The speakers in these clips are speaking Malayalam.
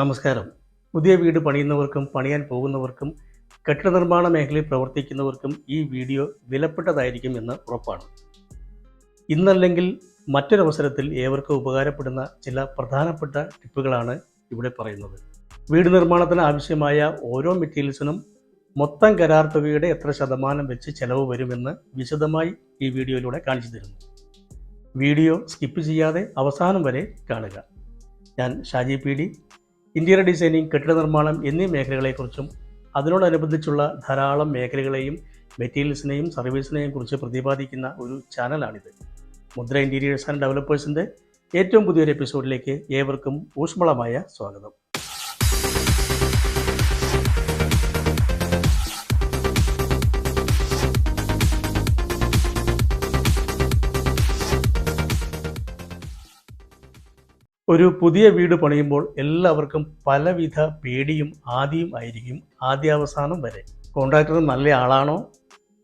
നമസ്കാരം. പുതിയ വീട് പണിയുന്നവർക്കും പണിയാൻ പോകുന്നവർക്കും കെട്ടിട നിർമ്മാണ മേഖലയിൽ പ്രവർത്തിക്കുന്നവർക്കും ഈ വീഡിയോ വിലപ്പെട്ടതായിരിക്കും എന്ന് ഉറപ്പാണ്. ഇന്നല്ലെങ്കിൽ മറ്റൊരവസരത്തിൽ ഏവർക്കും ഉപകാരപ്പെടുന്ന ചില പ്രധാനപ്പെട്ട ടിപ്പുകളാണ് ഇവിടെ പറയുന്നത്. വീട് നിർമ്മാണത്തിന് ആവശ്യമായ ഓരോ മെറ്റീരിയൽസിനും മൊത്തം കരാർ തുകയുടെ എത്ര ശതമാനം വെച്ച് ചെലവ് വരുമെന്ന് വിശദമായി ഈ വീഡിയോയിലൂടെ കാണിച്ചു തരുന്നു. വീഡിയോ സ്കിപ്പ് ചെയ്യാതെ അവസാനം വരെ കാണുക. ഞാൻ Shaji P D interior designing കെട്ടിട നിർമ്മാണം എന്നീ മേഖലകളെക്കുറിച്ചും അതിനോടനുബന്ധിച്ചുള്ള ധാരാളം മേഖലകളെയും മെറ്റീരിയൽസിനെയും സർവീസിനെയും കുറിച്ച് പ്രതിപാദിക്കുന്ന ഒരു ചാനലാണിത്. മുദ്ര ഇന്റീരിയേഴ്സ് ആൻഡ് ഡെവലപ്പേഴ്സിന്റെ ഏറ്റവും പുതിയൊരു എപ്പിസോഡിലേക്ക് ഏവർക്കും ഊഷ്മളമായ സ്വാഗതം. ഒരു പുതിയ വീട് പണിയുമ്പോൾ എല്ലാവർക്കും പലവിധ പേടിയും ആദ്യം ആയിരിക്കും ആദ്യാവസാനം വരെ. കോൺട്രാക്ടർ നല്ല ആളാണോ?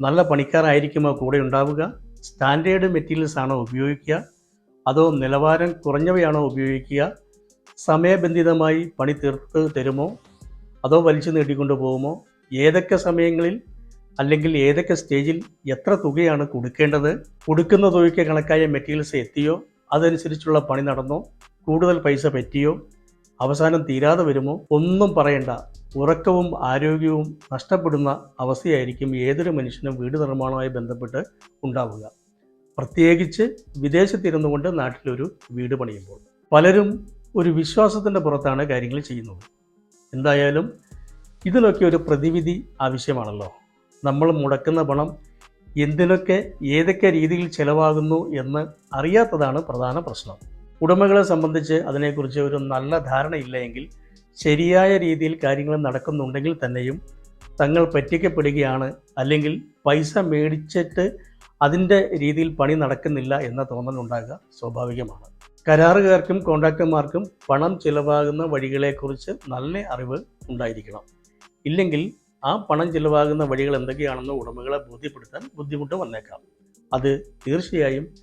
നല്ല പണിക്കാരായിരിക്കുമോ? കൂടെ ഉണ്ടാവുക. സ്റ്റാൻഡേർഡ് മെറ്റീരിയൽസ് ആണോ ഉപയോഗിക്കുക? അതോ നിലവാരം കുറഞ്ഞവയാണോ ഉപയോഗിക്കുക? സമയബന്ധിതമായി പണി തീർത്ത് തരുമോ? അതോ വലിച്ചു നീട്ടിക്കൊണ്ടു പോകുമോ? ഏതൊക്കെ സമയങ്ങളിൽ അല്ലെങ്കിൽ ഏതൊക്കെ സ്റ്റേജിൽ എത്ര തുകയാണ് കൊടുക്കേണ്ടത്? കൊടുക്കുന്ന തുകയ്ക്ക് കണക്കായ മെറ്റീരിയൽസ് എത്തിയോ? അതനുസരിച്ചുള്ള പണി നടന്നോ? കൂടുതൽ പൈസ പറ്റിയോ? അവസാനം തീരാതെ വരുമോ? ഒന്നും പറയണ്ട. ഉറക്കവും ആരോഗ്യവും നഷ്ടപ്പെടുന്ന അവസ്ഥയായിരിക്കും ഏതൊരു മനുഷ്യനും വീട് നിർമ്മാണവുമായി ബന്ധപ്പെട്ട് ഉണ്ടാവുക. പ്രത്യേകിച്ച് വിദേശത്തിരുന്നു കൊണ്ട് നാട്ടിലൊരു വീട് പണിയുമ്പോൾ. പലരും ഒരു വിശ്വാസത്തിന്റെ പുറത്താണ് കാര്യങ്ങൾ ചെയ്യുന്നത്. എന്തായാലും ഇതിനൊക്കെ ഒരു പ്രതിവിധി ആവശ്യമാണല്ലോ. നമ്മൾ മുടക്കുന്ന പണം എന്തിനൊക്കെ ഏതൊക്കെ രീതിയിൽ ചിലവാകുന്നു എന്ന് അറിയാത്തതാണ് പ്രധാന പ്രശ്നം. ഉടമകളെ സംബന്ധിച്ച് അതിനെക്കുറിച്ച് ഒരു നല്ല ധാരണയില്ല എങ്കിൽ ശരിയായ രീതിയിൽ കാര്യങ്ങൾ നടക്കുന്നുണ്ടെങ്കിൽ തന്നെയും തങ്ങൾ പറ്റിക്കപ്പെടുകയാണ് അല്ലെങ്കിൽ പൈസ മേടിച്ചിട്ട് അതിന്റെ രീതിയിൽ പണി നടക്കുന്നില്ല എന്ന തോന്നലുണ്ടാകുക സ്വാഭാവികമാണ്. കരാറുകാർക്കും കോൺട്രാക്ടർമാർക്കും പണം ചിലവാകുന്ന വഴികളെക്കുറിച്ച് നല്ല അറിവ് ഉണ്ടായിരിക്കണം. ഇല്ലെങ്കിൽ ആ പണം ചിലവാകുന്ന വഴികൾ എന്തൊക്കെയാണെന്ന് ഉടമകളെ ബോധ്യപ്പെടുത്താൻ ബുദ്ധിമുട്ട് വന്നേക്കാം. അത് തീർച്ചയായും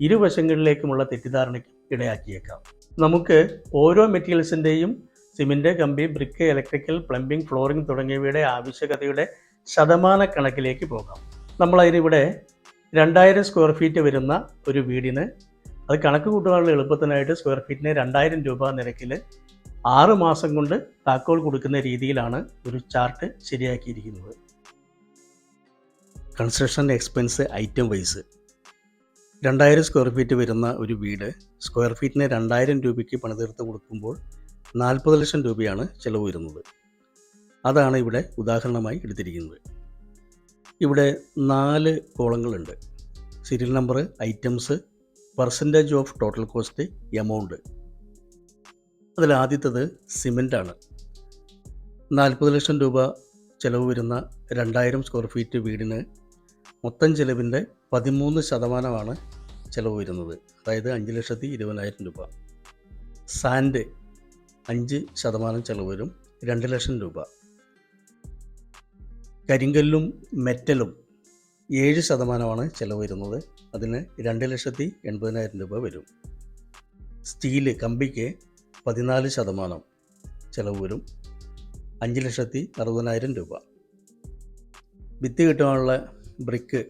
ഇരുവശങ്ങളിലേക്കുമുള്ള തെറ്റിദ്ധാരണയ്ക്ക് ഇടയാക്കിയേക്കാം. നമുക്ക് ഓരോ മെറ്റീരിയൽസിന്റെയും സിമെന്റ് കമ്പി ബ്രിക്ക് ഇലക്ട്രിക്കൽ പ്ലംബിംഗ് ഫ്ലോറിംഗ് തുടങ്ങിയവയുടെ ആവശ്യകതയുടെ ശതമാന കണക്കിലേക്ക് പോകാം നമ്മളതിനിവിടെ രണ്ടായിരം സ്ക്വയർ ഫീറ്റ് വരുന്ന ഒരു വീടിന് അത് കണക്ക് കൂട്ടുവാനുള്ള എളുപ്പത്തിനായിട്ട് സ്ക്വയർ ഫീറ്റിന് രണ്ടായിരം രൂപ നിരക്കിൽ ആറ് മാസം കൊണ്ട് താക്കോൽ കൊടുക്കുന്ന രീതിയിലാണ് ഒരു chart ശരിയാക്കിയിരിക്കുന്നത്. Construction expense item wise. രണ്ടായിരം സ്ക്വയർ ഫീറ്റ് വരുന്ന ഒരു വീട് സ്ക്വയർ ഫീറ്റിന് രണ്ടായിരം രൂപയ്ക്ക് പണിതീർത്ത് കൊടുക്കുമ്പോൾ നാൽപ്പത് ലക്ഷം രൂപയാണ് ചിലവ് വരുന്നത്. അതാണ് ഇവിടെ ഉദാഹരണമായി എടുത്തിരിക്കുന്നത്. ഇവിടെ നാല് കോളങ്ങളുണ്ട്. Serial number items percentage of total cost amount അതിൽ ആദ്യത്തത് സിമെന്റാണ് നാൽപ്പത് ലക്ഷം രൂപ ചിലവ് വരുന്ന രണ്ടായിരം സ്ക്വയർ ഫീറ്റ് വീടിന് മൊത്തം ചിലവിന്റെ പതിമൂന്ന് ശതമാനമാണ് ചിലവ് വരുന്നത്. അതായത് അഞ്ച് ലക്ഷത്തി ഇരുപതിനായിരം രൂപ. സാൻഡ് അഞ്ച് ശതമാനം ചിലവ് വരും. രണ്ട് ലക്ഷം രൂപ. കരിങ്കല്ലും മെറ്റലും ഏഴ് ശതമാനമാണ് ചിലവ് വരുന്നത്. അതിന് രണ്ട് ലക്ഷത്തി എൺപതിനായിരം രൂപ വരും. സ്റ്റീൽ കമ്പിക്ക് പതിനാല് ശതമാനം ചിലവ് വരും. അഞ്ച് ലക്ഷത്തി അറുപതിനായിരം രൂപ. ഭിത്തി കിട്ടാനുള്ള ബ്രിക്ക്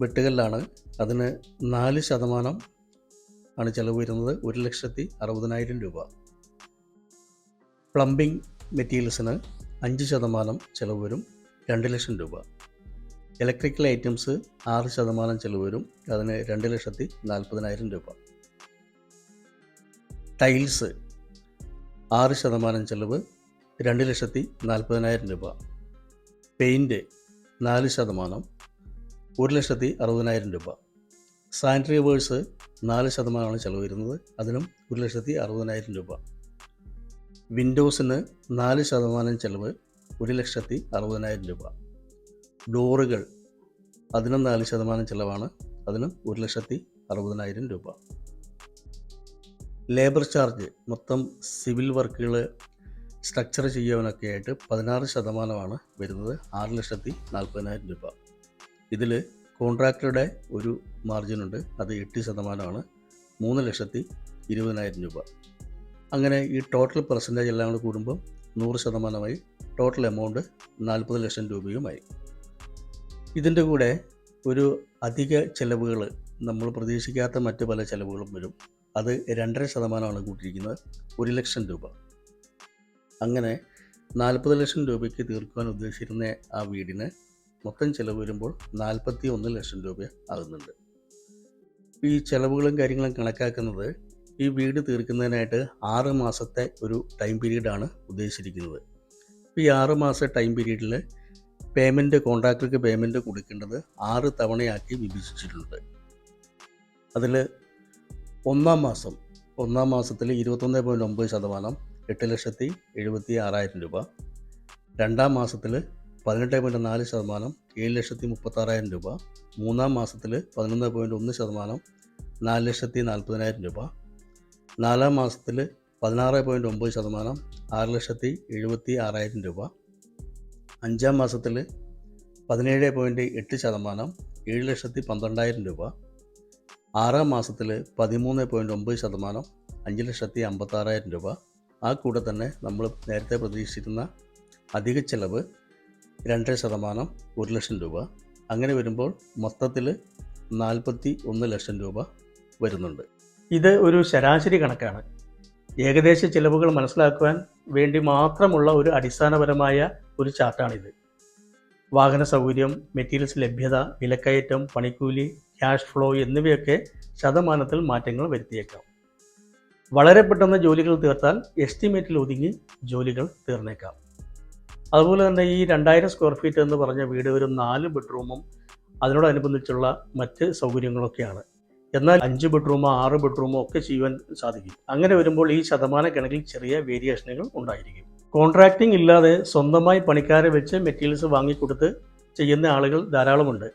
വെട്ടുകല്ലാണ്. അതിന് നാല് ശതമാനം ആണ് ചിലവ് വരുന്നത്. ഒരു ലക്ഷത്തി അറുപതിനായിരം രൂപ. പ്ലംബിംഗ് മെറ്റീരിയൽസിന് അഞ്ച് ശതമാനം ചിലവ് വരും. രണ്ട് ലക്ഷം രൂപ. ഇലക്ട്രിക്കൽ ഐറ്റംസ് ആറ് ശതമാനം ചിലവ് വരും. അതിന് രണ്ട് ലക്ഷത്തി നാൽപ്പതിനായിരം രൂപ. ടൈൽസ് ആറ് ശതമാനം ചിലവ് രണ്ട് ലക്ഷത്തി നാൽപ്പതിനായിരം രൂപ. പെയിന്റ് നാല് ശതമാനം ഒരു ലക്ഷത്തി അറുപതിനായിരം രൂപ. സാനിറ്ററി വേഴ്സ് നാല് ശതമാനമാണ് ചിലവ് വരുന്നത്. അതിനും ഒരു ലക്ഷത്തി അറുപതിനായിരം രൂപ. വിൻഡോസിന് നാല് ശതമാനം ചിലവ് ഒരു ലക്ഷത്തി അറുപതിനായിരം രൂപ. ഡോറുകൾ അതിനും നാല് ശതമാനം ചിലവാണ്. അതിനും ഒരു ലക്ഷത്തി അറുപതിനായിരം രൂപ. ലേബർ ചാർജ് മൊത്തം സിവിൽ വർക്കുകൾ സ്ട്രക്ചർ ചെയ്യാനൊക്കെ ആയിട്ട് പതിനാറ് ശതമാനമാണ് വരുന്നത്. ആറ് ലക്ഷത്തി നാൽപ്പതിനായിരം രൂപ. ഇതിൽ കോൺട്രാക്ടറുടെ ഒരു മാർജിനുണ്ട് അത് എട്ട് ശതമാനമാണ്. മൂന്ന് ലക്ഷത്തി ഇരുപതിനായിരം രൂപ. അങ്ങനെ ഈ ടോട്ടൽ പെർസെന്റേജ് എല്ലാം കൂടി കൂടുമ്പോൾ നൂറ് ശതമാനമായി ടോട്ടൽ എമൗണ്ട് നാൽപ്പത് ലക്ഷം രൂപയുമായി. ഇതിന്റെ കൂടെ ഒരു അധിക ചിലവുകൾ നമ്മൾ പ്രതീക്ഷിക്കാത്ത മറ്റ് പല ചിലവുകളും വരും. അത് രണ്ടര ശതമാനമാണ് കൂട്ടിയിരിക്കുന്നത്. ഒരു ലക്ഷം രൂപ. അങ്ങനെ നാൽപ്പത് ലക്ഷം രൂപയ്ക്ക് തീർക്കുവാൻ ഉദ്ദേശിച്ചിരുന്ന ആ വീടിന് മൊത്തം ചിലവ് വരുമ്പോൾ നാൽപ്പത്തി ഒന്ന് ലക്ഷം രൂപ ആകുന്നുണ്ട്. ഈ ചിലവുകളും കാര്യങ്ങളും കണക്കാക്കുന്നത് ഈ വീട് തീർക്കുന്നതിനായിട്ട് ആറ് മാസത്തെ ഒരു ടൈം പീരീഡാണ് ഉദ്ദേശിച്ചിരിക്കുന്നത്. ഈ ആറ് മാസ ടൈം പീരീഡിൽ പേയ്മെന്റ് കോൺട്രാക്ടർക്ക് പേയ്മെന്റ് കൊടുക്കേണ്ടത് ആറ് തവണയാക്കി വിഭജിച്ചിട്ടുണ്ട്. അതിൽ ഒന്നാം മാസം ഒന്നാം മാസത്തിൽ ഇരുപത്തൊന്ന് പോയിന്റ് ഒമ്പത് ശതമാനം എട്ട് ലക്ഷത്തി എഴുപത്തി ആറായിരം രൂപ രണ്ടാം മാസത്തിൽ പതിനെട്ട് പോയിന്റ് നാല് ശതമാനം ഏഴ് ലക്ഷത്തി മുപ്പത്താറായിരം രൂപ. മൂന്നാം മാസത്തിൽ പതിനൊന്ന് പോയിന്റ് ഒന്ന് ശതമാനം നാല് ലക്ഷത്തി നാൽപ്പതിനായിരം രൂപ. നാലാം മാസത്തിൽ പതിനാറ് പോയിന്റ് ഒമ്പത് ശതമാനം ആറ് ലക്ഷത്തി എഴുപത്തി ആറായിരം രൂപ. അഞ്ചാം മാസത്തിൽ പതിനേഴ് പോയിന്റ് എട്ട് ശതമാനം ഏഴ് ലക്ഷത്തി പന്ത്രണ്ടായിരം രൂപ. ആറാം മാസത്തിൽ പതിമൂന്ന് പോയിന്റ് ഒമ്പത് ശതമാനം അഞ്ച് ലക്ഷത്തി അമ്പത്താറായിരം രൂപ. ആ കൂടെ തന്നെ നമ്മൾ നേരത്തെ പ്രതീക്ഷിച്ചിരുന്ന അധിക ചെലവ് രണ്ടര ശതമാനം ഒരു ലക്ഷം രൂപ. അങ്ങനെ വരുമ്പോൾ മൊത്തത്തിൽ നാൽപ്പത്തി ഒന്ന് ലക്ഷം രൂപ വരുന്നുണ്ട്. ഇത് ഒരു ശരാശരി കണക്കാണ്. ഏകദേശ ചിലവുകൾ മനസ്സിലാക്കുവാൻ വേണ്ടി മാത്രമുള്ള ഒരു അടിസ്ഥാനപരമായ ഒരു ചാർട്ടാണിത്. വാഹന സൗകര്യം മെറ്റീരിയൽസ് ലഭ്യത വിലക്കയറ്റം പണിക്കൂലി ക്യാഷ് ഫ്ലോ എന്നിവയൊക്കെ ശതമാനത്തിൽ മാറ്റങ്ങൾ വരുത്തിയേക്കാം. വളരെ പെട്ടെന്ന് ജോലികൾ തീർത്താൽ എസ്റ്റിമേറ്റിൽ ഒതുങ്ങി ജോലികൾ തീർന്നേക്കാം. അതുപോലെ തന്നെ ഈ രണ്ടായിരം സ്ക്വയർ ഫീറ്റ് എന്ന് പറഞ്ഞ വീട് ഒരു നാല് ബെഡ്റൂമും അതിനോടനുബന്ധിച്ചുള്ള മറ്റ് സൗകര്യങ്ങളൊക്കെയാണ്. എന്നാൽ അഞ്ച് ബെഡ്റൂമോ ആറ് ബെഡ്റൂമോ ഒക്കെ ചെയ്യുവാൻ സാധിക്കും. അങ്ങനെ വരുമ്പോൾ ഈ ശതമാന കണക്കിൽ ചെറിയ വേരിയേഷനുകൾ ഉണ്ടായിരിക്കും. കോൺട്രാക്റ്റിംഗ് ഇല്ലാതെ സ്വന്തമായി പണിക്കാരെ വെച്ച് മെറ്റീരിയൽസ് വാങ്ങിക്കൊടുത്ത് ചെയ്യുന്ന ആളുകൾ ധാരാളമുണ്ട്.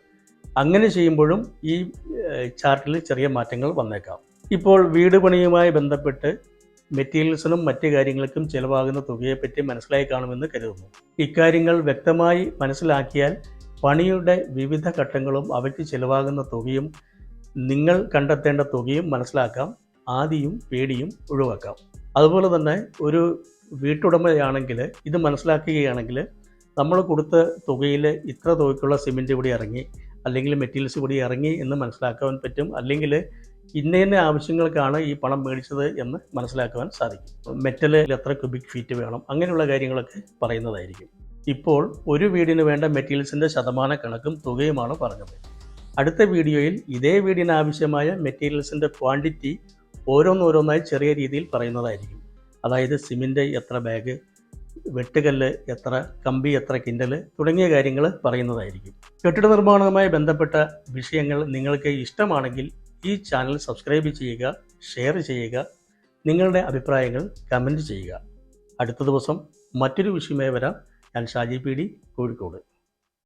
അങ്ങനെ ചെയ്യുമ്പോഴും ഈ ചാർട്ടിൽ ചെറിയ മാറ്റങ്ങൾ വന്നേക്കാം. ഇപ്പോൾ വീട് പണിയുമായി ബന്ധപ്പെട്ട് മെറ്റീരിയൽസിനും മറ്റു കാര്യങ്ങൾക്കും ചിലവാകുന്ന തുകയെപ്പറ്റി മനസ്സിലായി കാണുമെന്ന് കരുതുന്നു. ഇക്കാര്യങ്ങൾ വ്യക്തമായി മനസ്സിലാക്കിയാൽ പണിയുടെ വിവിധ ഘട്ടങ്ങളും അവയ്ക്ക് ചിലവാകുന്ന തുകയും നിങ്ങൾ കണ്ടെത്തേണ്ട തുകയും മനസ്സിലാക്കാം ആദിയും പേടിയും ഒഴിവാക്കാം. അതുപോലെ തന്നെ ഒരു വീട്ടുടമയാണെങ്കിൽ ഇത് മനസ്സിലാക്കുകയാണെങ്കിൽ നമ്മൾ കൊടുത്ത തുകയിൽ ഇത്ര തുകയ്ക്കുള്ള സിമെന്റ് കൂടി ഇറങ്ങി അല്ലെങ്കിൽ മെറ്റീരിയൽസ് കൂടി ഇറങ്ങി എന്ന് മനസ്സിലാക്കാൻ പറ്റും. അല്ലെങ്കിൽ ഇന്ന ഇന്ന ആവശ്യങ്ങൾക്കാണ് ഈ പണം മേടിച്ചത് എന്ന് മനസ്സിലാക്കുവാൻ സാധിക്കും. മെറ്റലിൽ എത്ര ക്യൂബിക് ഫീറ്റ് വേണം? അങ്ങനെയുള്ള കാര്യങ്ങളൊക്കെ പറയുന്നതായിരിക്കും. ഇപ്പോൾ ഒരു വീടിന് വേണ്ട മെറ്റീരിയൽസിന്റെ ശതമാന കണക്കും തുകയുമാണ് പറഞ്ഞത്. അടുത്ത വീഡിയോയിൽ ഇതേ വീടിന് ആവശ്യമായ മെറ്റീരിയൽസിന്റെ ക്വാണ്ടിറ്റി ഓരോന്നോരോന്നായി ചെറിയ രീതിയിൽ പറയുന്നതായിരിക്കും. അതായത് സിമന്റ് എത്ര ബാഗ് വെട്ടുകല്ല് എത്ര കമ്പി എത്ര കിൻഡൽ തുടങ്ങിയ കാര്യങ്ങൾ പറയുന്നതായിരിക്കും. കെട്ടിട നിർമ്മാണവുമായി ബന്ധപ്പെട്ട വിഷയങ്ങൾ നിങ്ങൾക്ക് ഇഷ്ടമാണെങ്കിൽ ഈ ചാനൽ സബ്സ്ക്രൈബ് ചെയ്യുക ഷെയർ ചെയ്യുക നിങ്ങളുടെ അഭിപ്രായങ്ങൾ കമന്റ് ചെയ്യുക. അടുത്ത ദിവസം മറ്റൊരു വിഷയമായി വരാം. ഞാൻ ഷാജി പി ഡി കോഴിക്കോട്.